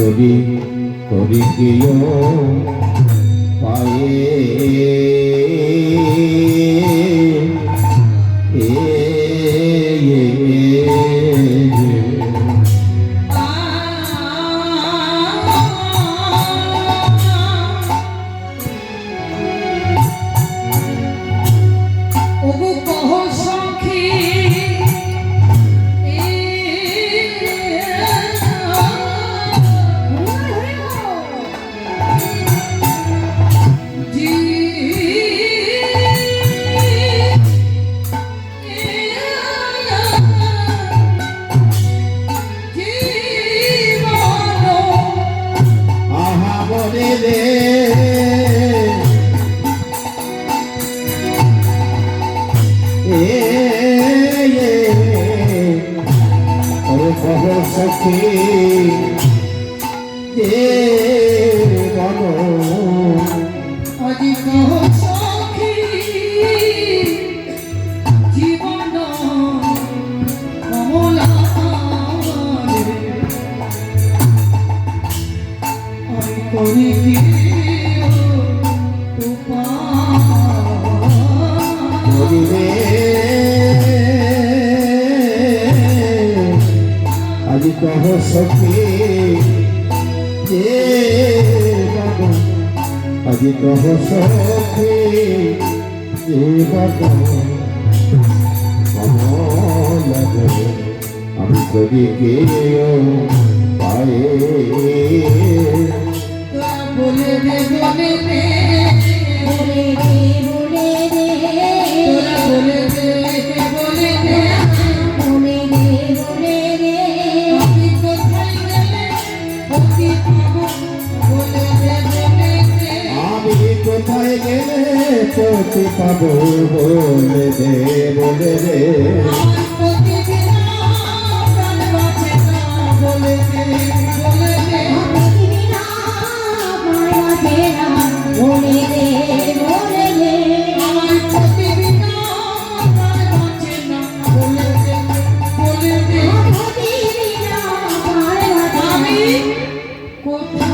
আমি করি কেউ পায়ে সখী আমি করি গিয়েও পায়ে বলে দে পৌঁছে পাবো বলে দে বলে দে। আমার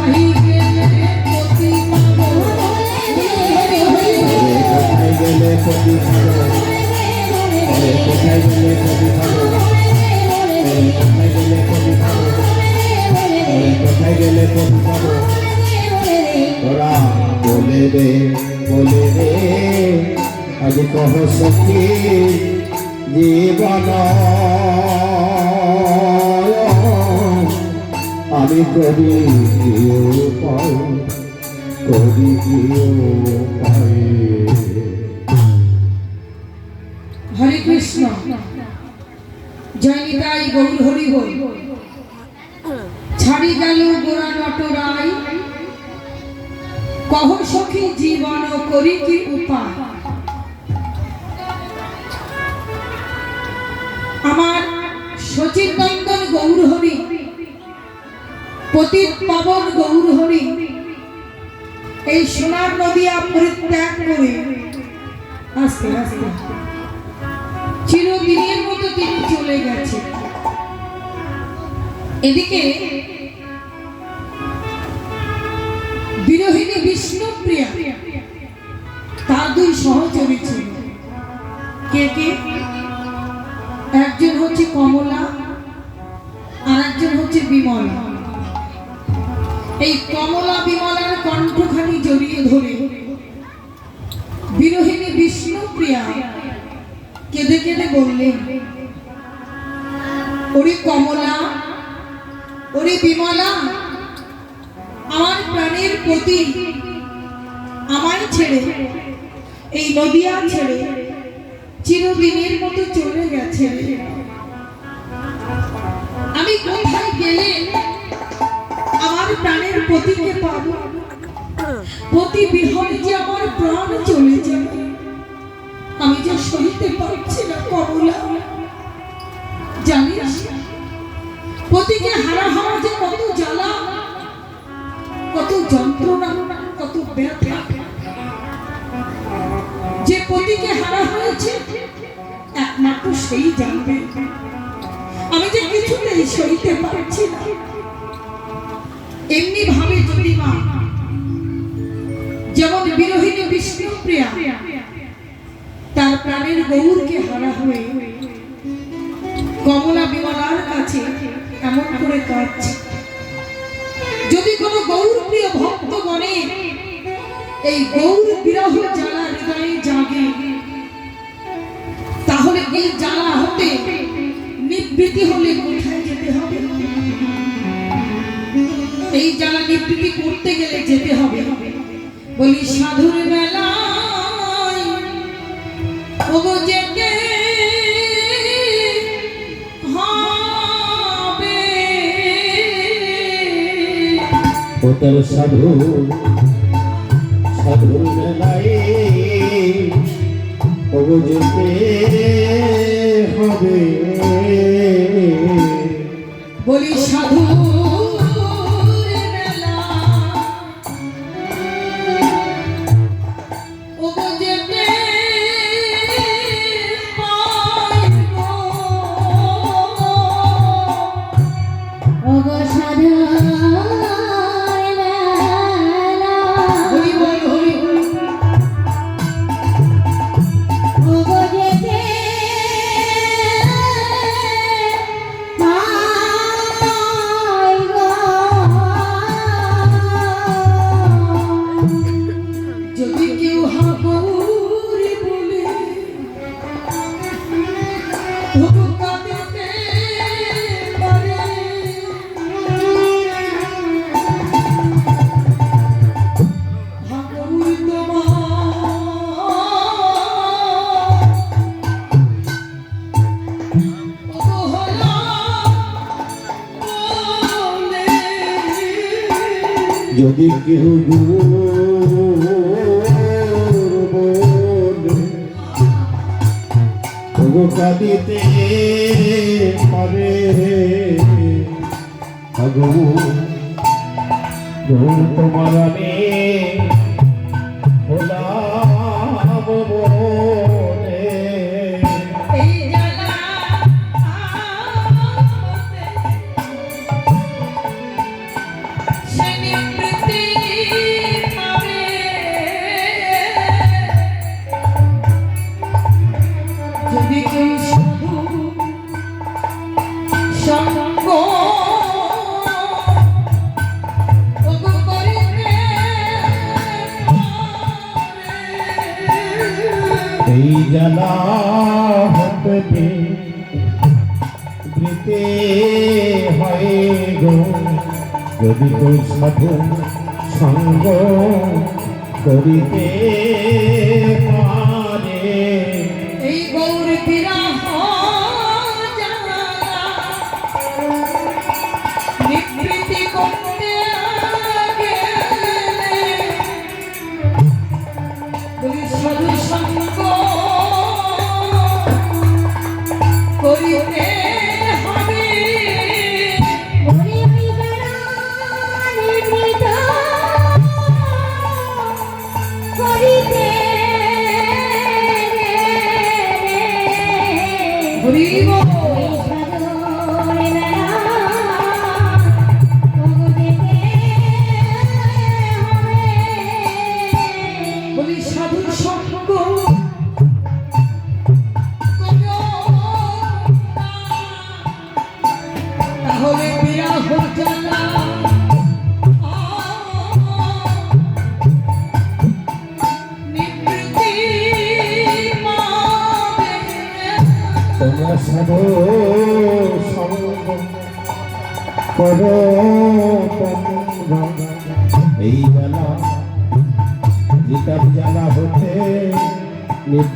পতি পাবো ওরে কোথায় গেলে পতি পাবো ওরে কোথায় গেলে পতি পাবো ওরে কোথায় গেলে পতি পাবো তোরা বলে দে বলে দে আজ কহ সখী জীবন আমি করি করি কি নিতাই গৌর হরি হরি। ছাড়ি গেল গোরা নটরাই। কহ সখী, জীবন করি কি উপায়? আমার সচিন নন্দন গৌর হরি, পতিত পাবন গৌর হরি, এই সোনার নদিয়া পরিত্যাগ করে। আস্তে আস্তে। চিরদিনের তিনি চলে গেছে। এদিকে বিরোহিনী বিষ্ণুপ্রিয়া তার দুই সহচরী ছিল। কে কে? একজন হচ্ছে কমলা আর একজন হচ্ছে বিমলা। এই কমলা বিমলার কণ্ঠখানি জড়িয়ে ধরে বিরোহিনী বিষ্ণুপ্রিয়া কেঁদে কেঁদে বললেন ওরে কমলা ওরে বিমলা। আমার প্রাণের প্রতি আমায় ছেড়ে এই নদিয়া ছেড়ে চিরদিনের মতো চলে গেছে। আমি কোথায় গেলে আমার প্রাণের পতিকে পাবো? পতি বিহনে যে আমার প্রাণ চলে যাবে আমি যে সইতে পারছি না কমলা। জানিস? পতিকে হারা যে কত জ্বালা, কত যন্ত্রণা, কত ব্যথা। যে পতিকে হারা হয়েছে, একমাত্র সেই জানবে। আমি যে কিছুতেই সইতে পারছি না। এমনি ভাবে যদি মা, যেমন বিরোহিনী বিষ্ণুপ্রিয়া, তার প্রাণের গৌরকে হারা হয়ে কমলা বিমলার কাছে এমন করে কাঁদছে। যদি কোনো গৌরপ্রিয় ভক্ত মনে এই গৌর বিরহ জ্বালা হৃদয়ে জাগে, তাহলে এই জ্বালা হতে নিবৃত্তি হলে কোথায় যেতে হবে? এই জ্বালা নিবৃত্তি করতে গেলে যেতে হবে। বলি, সাধুর বেলায় ওগো যেতে ওতর সাধু সাধুর মেলায় যেতে হবে। বলি সাধু ওগো কাঁদিতে পারে তোমার আমি গো যদি তো সাধু সঙ্গ করিতে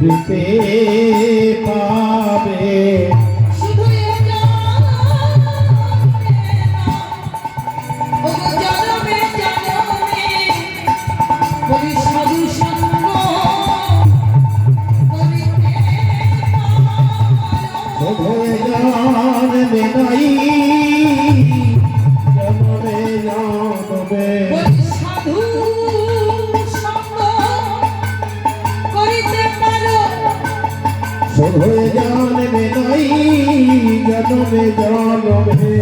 নিবৃত্তি শোভে জানবে নাই জনমে। জানবে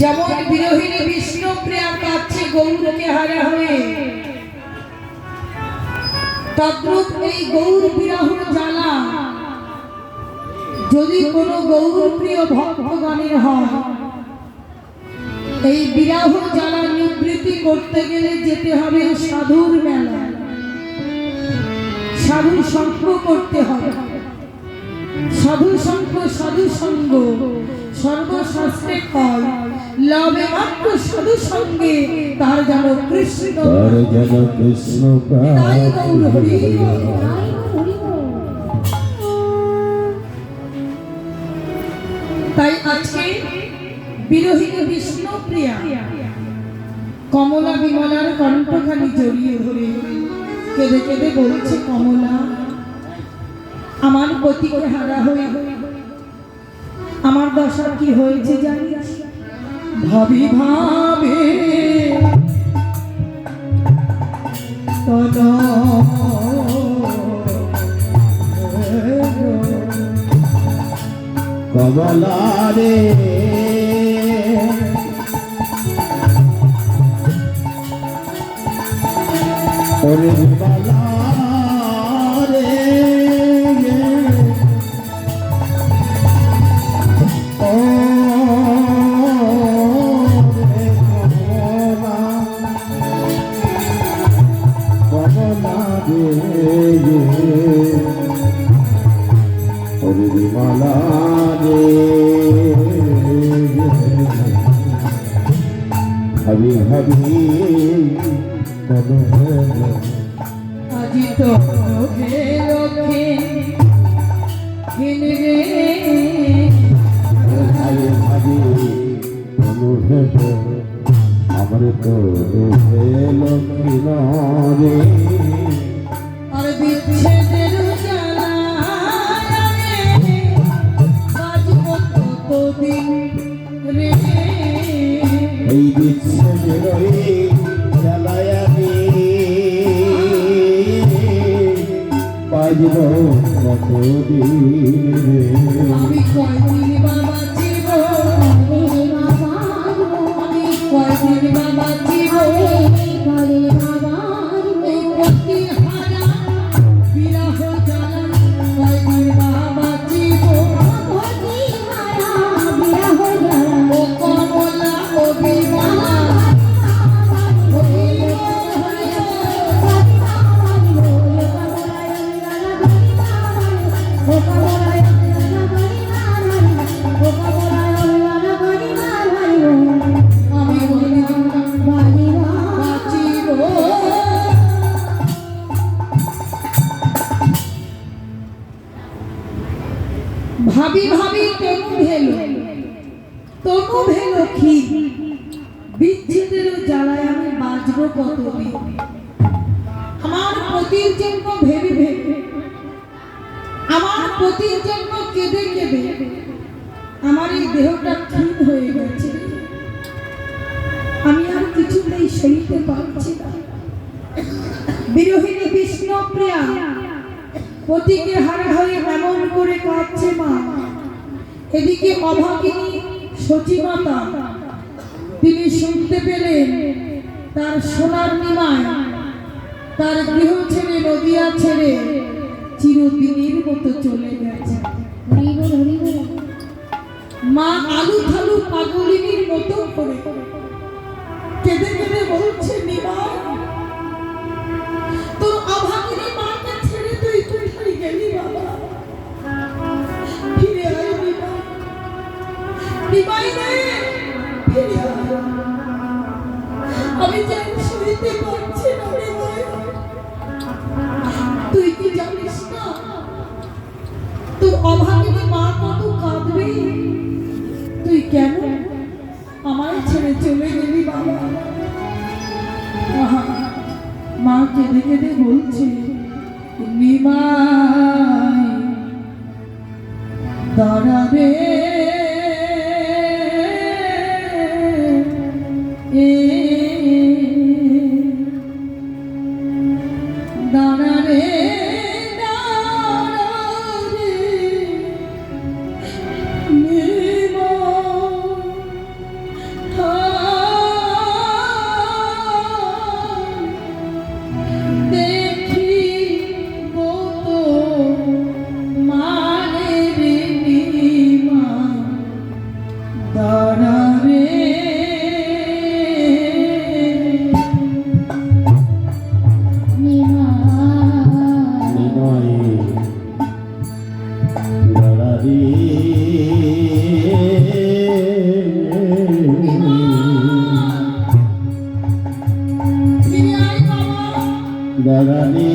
যেমন বিরোহিনী বিষ্ণু প্রিয়া কাছে গৌরকে হারা হয়ে, তদ্রুপ এই গৌর বিরহ জ্বালা। যদি কোনো গৌর প্রিয় ভক্তগণের হয়, এই বিরাহ জ্বালা নিবৃত্তি করতে গেলে যেতে হবে সাধুর মেলা। সাধু সঙ্গ করতে হবে। সাধু সঙ্গ সাধু সঙ্গ। সর্বশাস্ত্রে কয় লবে মাত্র সাধু সঙ্গে তার যেন কৃষ্ণ তার যেন কৃষ্ণ তাই আজকে বিরোহিনী বিষ্ণু প্রিয়া কমলা বিমলার কণ্ঠখানি জড়িয়ে ধরে কেঁদে কেঁদে বলছে কমলা আমার পতিকে হারা হয়ে আমার দশা কি হয়েছে জানিস? ভাবি ভাবে কমলা রে ওরে আজি তো লক্ষ্মী হিন রে ভাবি ভাবি আমার তো লক্ষ্মী রে আর বিচ্ছেদের জ্বালা রে বাজব কতদিন রে এই বিচ্ছেদের রে আমি কয়দিন বাবা জীবন আমি কয়দিন বাবা এদিকে অভাগিনী সচিমাতা তিনি শুনতে পেলেন তার সোনার নিমায়, তার গৃহ ছেড়ে নদিয়া ছেড়ে চিরদিনের মতো চলে গেছে। মা আলু থালু পাগলিনীর মতো করে কেঁদে কেঁদে বলছে, নিমা, তোর অভাগিনী মাকে ছেড়ে তুই কোথায় গেলি বাবা? রে আমি যেন সইতে পারছি না নিমাই তুই কি জানিস না? তোর অভাগিনী মা কত কাঁদবে? তুই কেন আমায় ছেড়ে চলে গেলি বাবা? মা কেঁদে কেঁদে বলছে, নিমাই দাঁড়াবে I got Marani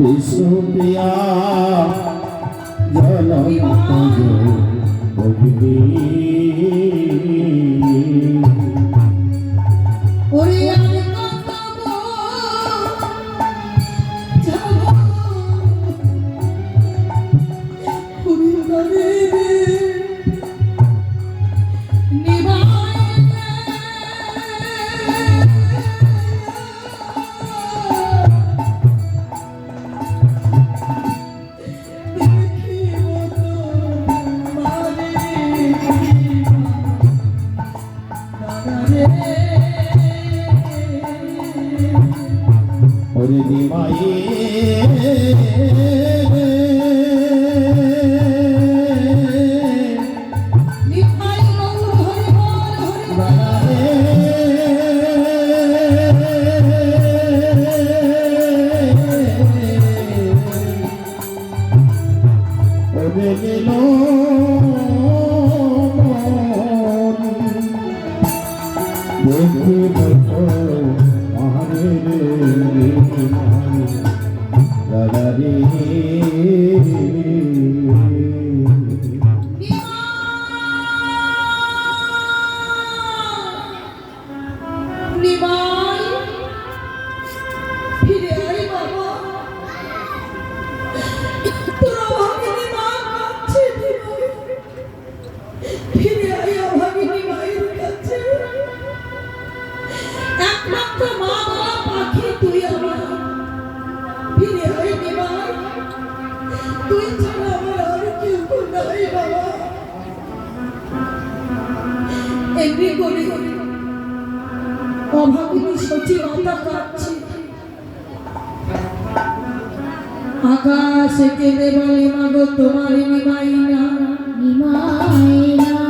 বিষ্ণুপ্রিয়া জল অগ্নি ওরে এমনি করে। অভাবিনী সচিবতা কাটছে আকাশে কেঁদে বলে মাগো তোমার নিমাই না। নিমাইনা বাতাসে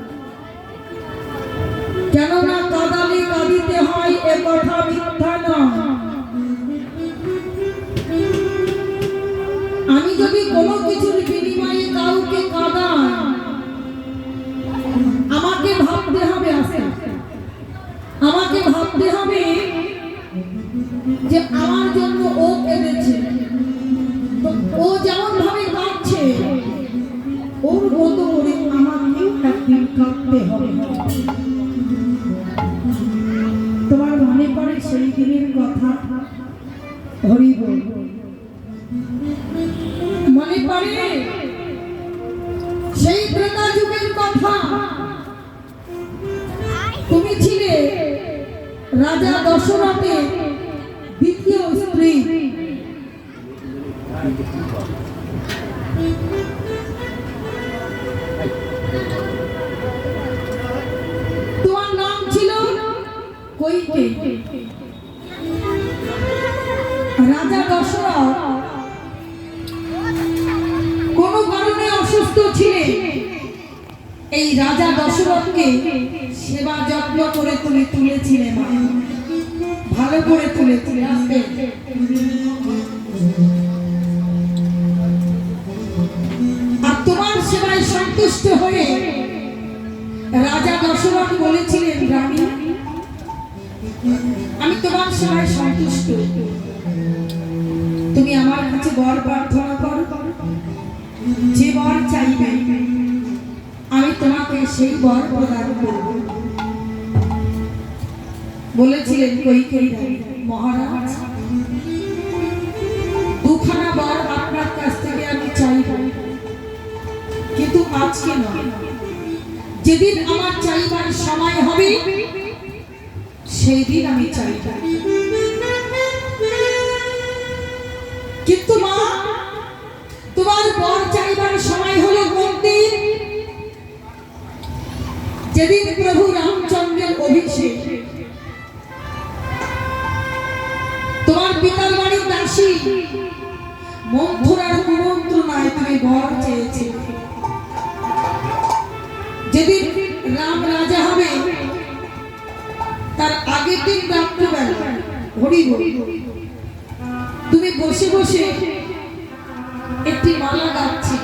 কেননা কাদালে কাঁদিতে হয়, এ কথা মিথ্যা আমি যদি কোনো কিছুর বিনিময়ে কাউকে কাঁদাই আমাকে ভাবতে হবে আস্তে আমাকে ভাবতে হবে যে আমার জন্য ও কেঁদেছে। ও যেমন ভাবে কাঁদছে, ওর মতো করে আমাকেও একদিন কাঁদতে হবে। সেই কথা হরিব মনে পড়ে? সেই ত্রেতা যুগের কথা তুমি ছিলে। রাজা দশরথের ভালো করে তুলে তুলে আসবে আর তোমার সেবায় সন্তুষ্ট হয়ে রাজা দশরথ বলেছিলেন, রানী, আমি তোমার সেবায় সন্তুষ্ট। তুমি আমার কাছে বর প্রার্থনা করো। যে বর চাইবে, আমি তোমাকে সেই বর প্রদান করব। বলেছিলেন কৈকেয়ী মহারাজ, দুখানা বর আপনার কাছ থেকে আমি চাইব কিন্তু আজকে নয়। যেদিন আমার চাইবার সময় হবে সেই দিন আমি চাইব কিন্তু মা, তোমার বর চাইবার সময় হলো কোন দিন যেদিন প্রভু রামচন্দ্রের অভিষেক তোমার পিতার বাড়ির দাসী। মন্থরার কুমন্ত্রণায় তুমি বর চেয়েছে যেদিন রাম রাজা হবে, তার আগের দিন রাত্রবেলা, হরি তুমি বসে বসে একটি মালা গাচ্ছিল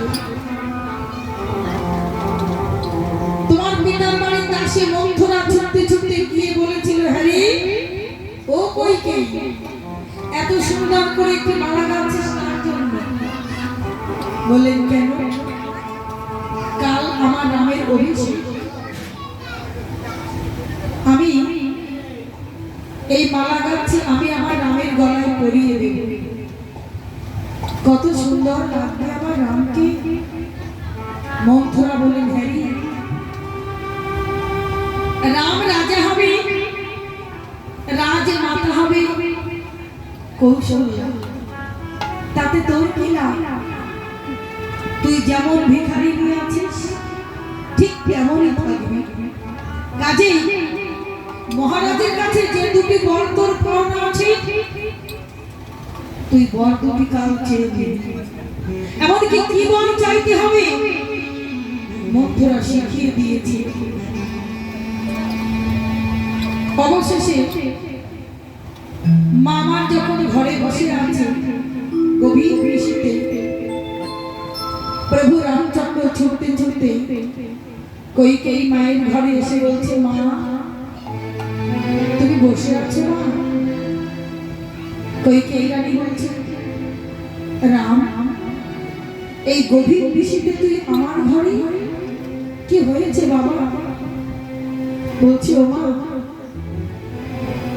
তোমার পিতার বাড়ির দাসী মন্থরা ছুটতে ছুটতে গিয়ে বলেছিল হ্যারি ও কই কে? এত সুন্দর করে একটি মালা গাচ্ছিস তার জন্য। বললেন, কেন? কাল আমার নামের অভিষেক। আমি এই মালা গাচ্ছি আমি আমার রামের গলায় পরিয়ে দেব। কত সুন্দর লাগবে আমার রামকে মন্থরা বলেন হ্যারি, রাম রাজা হবে রাজ মাতা হবে কৌশল্যা তাতে তোর কি লাভ? তুই যেমন ভিখারি হয়ে আছিস, ঠিক তেমনই থাকবি। কাজেই মহারাজের কাছে যে দুটি বর তোর পাওনা আছে, তুই বর দুটি কাল চেয়ে দিবি এমনকি কি বর চাইতে হবে, মধ্যরা শিখিয়ে দিয়েছে। অবশেষে মামার যখন ঘরে বসে আছে, গভীর বৃষ্টিতে প্রভু রামচন্দ্র ছুটতে ছুটতে কই কেই মায়ের ঘরে এসে বলছে, মা, তুমি বসে আছো মা? কই রানী বলছে, রাম, এই গভীর বৃষ্টিতে তুই আমার ঘরে? কি হয়েছে বাবা? বলছি ও মা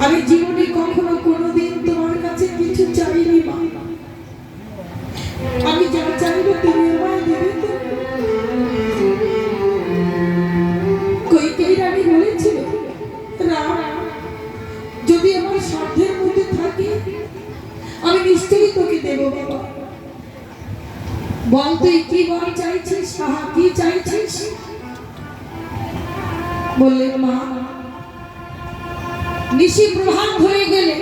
আমি জীবনে কখনো আমি যা চাইব তুমি আমায় দেবে তো কইকেই রানী বলেছিল রাম, যদি আমার সাধ্যের মধ্যে থাকে, আমি নিশ্চয়ই তোকে দেবো বাবা। বল তুই কি বল চাইছিস সাহা কি চাইছিস? বললেন, মা, নিশি প্রভাত হয়ে গেলে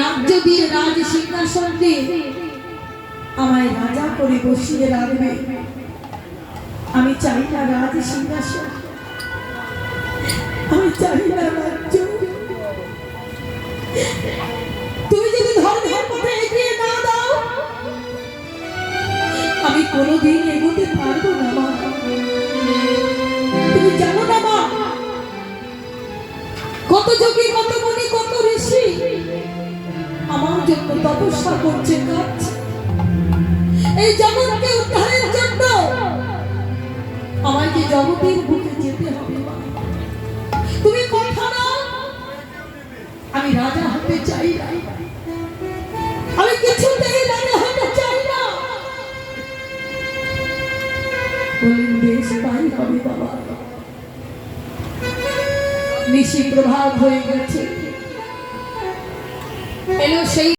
রাজ্য দিয়ে রাজ সিংহাসন দিয়ে আমায় রাজা করে বসিয়ে রাখবে। আমি চাই না রাজ সিংহাসন। আমি চাই না রাজ্য। তুমি যদি ধর্মের পথে এগিয়ে না দাও, আমি কোনোদিন এগোতে পারব না, মা। তুমি জানো না, মা, কত যোগী কত তপস্যা করছে, কাজ। এই জগৎকে উদ্ধারের জন্য আমাকে জগতের বুকে যেতে হবে। তুমি কথা না, আমি রাজা হতে চাই না। আমি কিছুতেই রাজা হতে চাই না। বললেন, বেশ, তাই হবে বাবা। নিশি প্রভাত হয়ে গেছে। এলো সেই